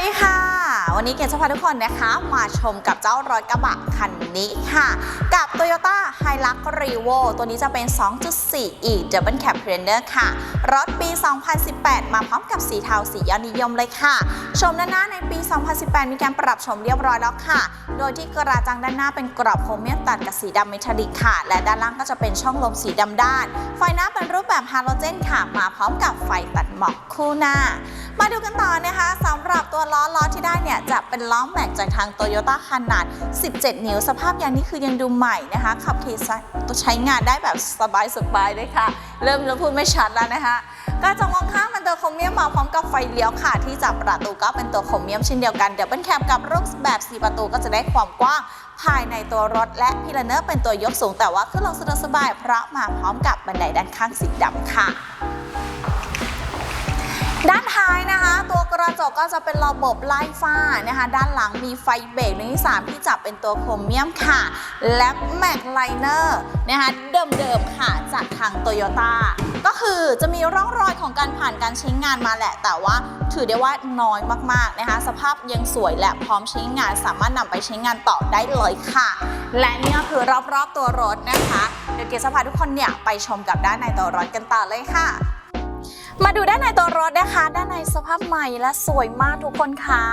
ดีค่ะ วันนี้เกศจะพาทุกคนนะคะมาชมกับเจ้ารถกระบะคันนี้ค่ะ กับ Toyota Hilux Revo ตัวนี้จะเป็น 2.4e Double Cab Trainer ค่ะ รถปี 2018 มาพร้อมกับสีเทาสียอดนิยมเลยค่ะ ชมด้านหน้าในปี 2018 มีการปรับชมเรียบร้อยแล้วค่ะ โดยที่กระจังด้านหน้าเป็นกรอบโครเมียมตัดกับสีดำเมทัลลิกค่ะ และด้านล่างก็จะเป็นช่องลมสีดำด้าน ไฟหน้าเป็นรูปแบบฮาโลเจนค่ะ มาพร้อมกับไฟตัดหมอกคู่หน้า มาดูกันต่อนะคะ หรับตัวล้อล้อที่ได้เนี่ยจะเป็นล้อแม็กจากทางโตโยต้าขนาด 17 นิ้ว สภาพยางนี่คือยังดูใหม่นะคะขับขี่ใช้งานได้แบบสบายๆเลยค่ะ เริ่มเริ่มพูดไม่ชัดแล้วนะคะกระจกมองข้างเป็นตัวโครเมียมมาพร้อมกับไฟเลี้ยวค่ะ ที่จับประตูก็เป็นตัวโครเมียมเช่นเดียวกันเดี๋ยวเป็นแคปกับรูปแบบ4ประตูก็จะได้ความกว้างภายในตัวรถ และพิลเนอร์เป็นตัวยกสูงแต่ว่าขึ้นลงสะดวกสบายเพราะมาพร้อมกับบันไดด้านข้างสีดำค่ะ ด้านท้ายนะคะ ตัวกระจกก็จะเป็นระบบไล่ฟ้านะคะ ด้านหลังมีไฟเบรกในที่3ที่จับเป็นตัวโครเมียมค่ะ และแม็กไลเนอร์นะคะเดิมๆค่ะจากทางโตโยต้าก็คือจะมีร่องรอยของการผ่านการใช้งานมาแหละ แต่ว่าถือได้ว่าน้อยมากๆนะคะ สภาพยังสวยและพร้อมใช้งานสามารถนำไปใช้งานต่อได้เลยค่ะ และนี่ก็คือรอบๆตัวรถนะคะ เดี๋ยวเกศจะพาทุกคนเนี่ยไปชมกับด้านในตัวรถกันต่อเลยค่ะ มาดูด้านในตัวรถนะคะ ด้านในสภาพใหม่และสวยมากทุกคนคะ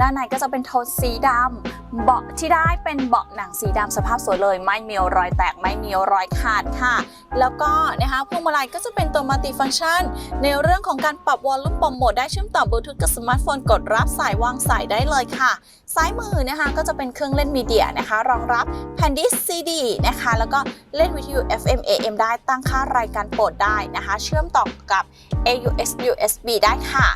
ด้านในก็จะเป็นโทนสีดำ เบาะที่ได้เป็นเบาะหนังสีดำสภาพสวยเลย ไม่มีรอยแตกไม่มีรอยขาดค่ะ แล้วก็นะคะพวงมาลัยก็จะเป็นตัวมัลติฟังก์ชัน ในเรื่องของการปรับวอลลุ่มปรับโหมดได้เชื่อมต่อบลูทูธกับสมาร์ทโฟนกดรับสายวางสายได้เลยค่ะซ้ายมือนะคะก็จะเป็นเครื่องเล่นมีเดียนะคะ รองรับแผ่นดิสซีดีนะคะ แล้วก็เล่นวิทยุ FM AM ได้ตั้งค่ารายการโปรดได้นะคะ เชื่อมต่อกับ AUX USB ได้ค่ะ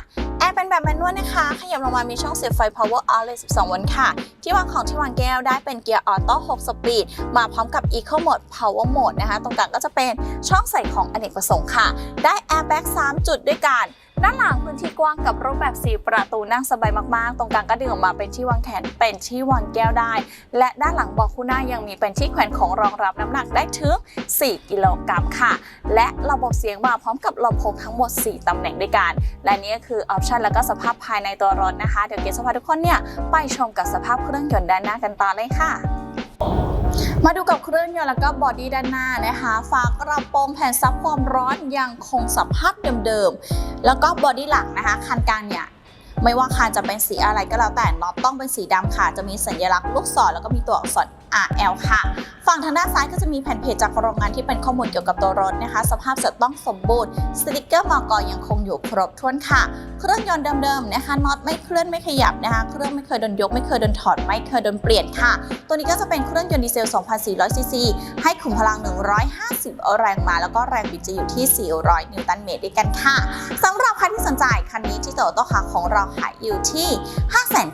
ร์เป็นแบบแมนนวลนะคะ ขยับลงมามีช่องเสียบไฟ power outlet 12โวลต์ค่ะ ที่วางของที่วางแก้วได้เป็นเกียร์ออโต้ 6 สปีด มาพร้อมกับ Eco Mode Power Mode นะคะ ตรงกลางก็จะเป็นช่องใส่ของอเนกประสงค์ค่ะ ได้ Airbag 3จุดด้วยกัน ด้านหลังพื้นที่กว้างกับรูปแบบ 4 ประตูนั่งสบายมากๆ ตรงกลางก็ดึงออกมาเป็นที่วางแขนเป็นที่วางแก้วได้ และด้านหลังเบอกคู่หน้ายังมีเป็นที่แขวนของรองรับน้ำหนักได้ถึง 4 กิโลกรัมค่ะ และระบบเสียงมาพร้อมกับลำโพงทั้งหมด 4ตำแหน่งด้วยกัน และนี่ก็คือออปชันแล้วก็สภาพภายในตัวรถนะคะ เดี๋ยวเกศจะพาทุกคนเนี่ยไปชมกับสภาพเครื่องยนต์ด้านหน้ากันต่อเลยค่ะ มาดูกับเครื่องยนต์แล้วก็บอดี้ด้านหน้านะคะฝากระโปรงแผ่นซับความร้อนยังคงสภาพเดิมๆ แล้วก็บอดี้หลังนะคะ คันกลางเนี่ย ไม่ว่าคันจะเป็นสีอะไรก็แล้วแต่น็อตต้องเป็นสีดำค่ะ จะมีสัญลักษณ์ลูกศรแล้วก็มีตัวอักษร RL ค่ะ ฝั่งทางด้านซ้ายก็จะมีแผ่นเพจจากโรงงานที่เป็นข้อมูลเกี่ยวกับตัวรถนะคะ สภาพจะต้องสมบูรณ์ สติกเกอร์มอกอยังคงอยู่ครบถ้วนค่ะ เครื่องยนต์เดิมๆนะคะน็อตไม่เคลื่อนไม่ขยับนะคะ เครื่องไม่เคยโดนยก ไม่เคยโดนถอด ไม่เคยโดนเปลี่ยนค่ะ ตัวนี้ก็จะเป็นเครื่องยนต์ดีเซล 2,400 ซีซี ให้ขุมพลัง 150 แรงม้าแล้วก็แรงบิดจะอยู่ที่ 400 นิวตันเมตรด้วยกันค่ะสำหรับใครที่สนใจคันนี้ที่โตโต้คาของเราขายอยู่ที่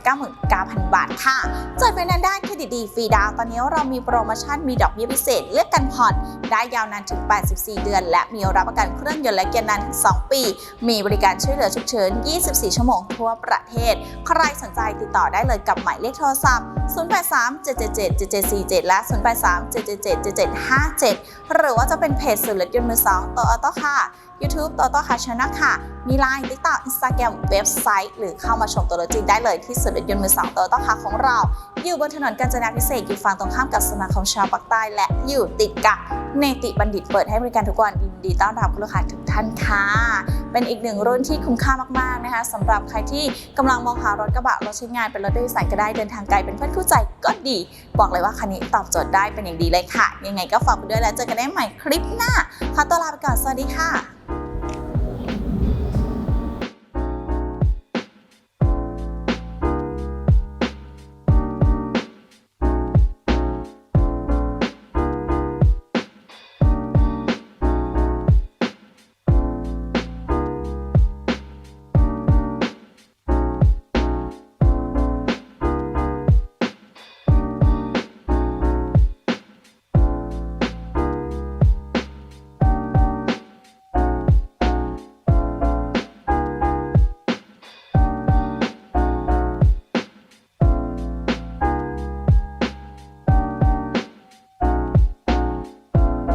599,000 บาทค่ะจ่ายไฟแนนซ์ได้เครดิตดีฟรีดาว ตอนนี้เรามีโปรโมชั่นมีดอกเบี้ยพิเศษ เลือกกันผ่อน ได้ยาวนานถึง 84 เดือน และมีรับประกันเครื่องยนต์และเกียร์นานถึง 2 ปี มีบริการช่วยเหลือฉุกเฉิน 24 ชั่วโมงทั่วประเทศ ใครสนใจติดต่อได้เลยกับหมายเลขโทรศัพท์ 083-777-7747 และ 083-777-7757 หรือว่าจะเป็นเพจสื่อรถยนต์มือสองโตโต้ค่ะ YouTube โตโต้คาชนะค่ะ มีไลน์ TikTok Instagram เว็บไซต์ หรือเข้ามาชมตัวรถจริงได้เลยที่ศูนย์รถยนต์มือสองโตโต้คาของเรา อยู่บนถนนกาญจนาพิเศษอยู่ฝั่งตรงข้ามกับสมาคมชาวปากใต้ และอยู่ติดกับเนติบัณฑิตเปิดให้บริการทุกวันยินดีต้อนรับลูกค้าทุกท่านค่ะ เป็นอีกหนึ่งรุ่นที่คุ้มค่ามากๆนะคะสำหรับใครที่กำลังมองหารถกระบะรถใช้งานเป็นรถโดยสารก็ได้เดินทางไกลเป็นเพื่อนคู่ใจก็ดี บอกเลยว่าคันนี้ตอบโจทย์ได้เป็นอย่างดีเลยค่ะ ยังไงก็ฝากไปด้วยแล้วเจอกันได้ใหม่คลิปหน้าขอตัวลาไปก่อนสวัสดีค่ะ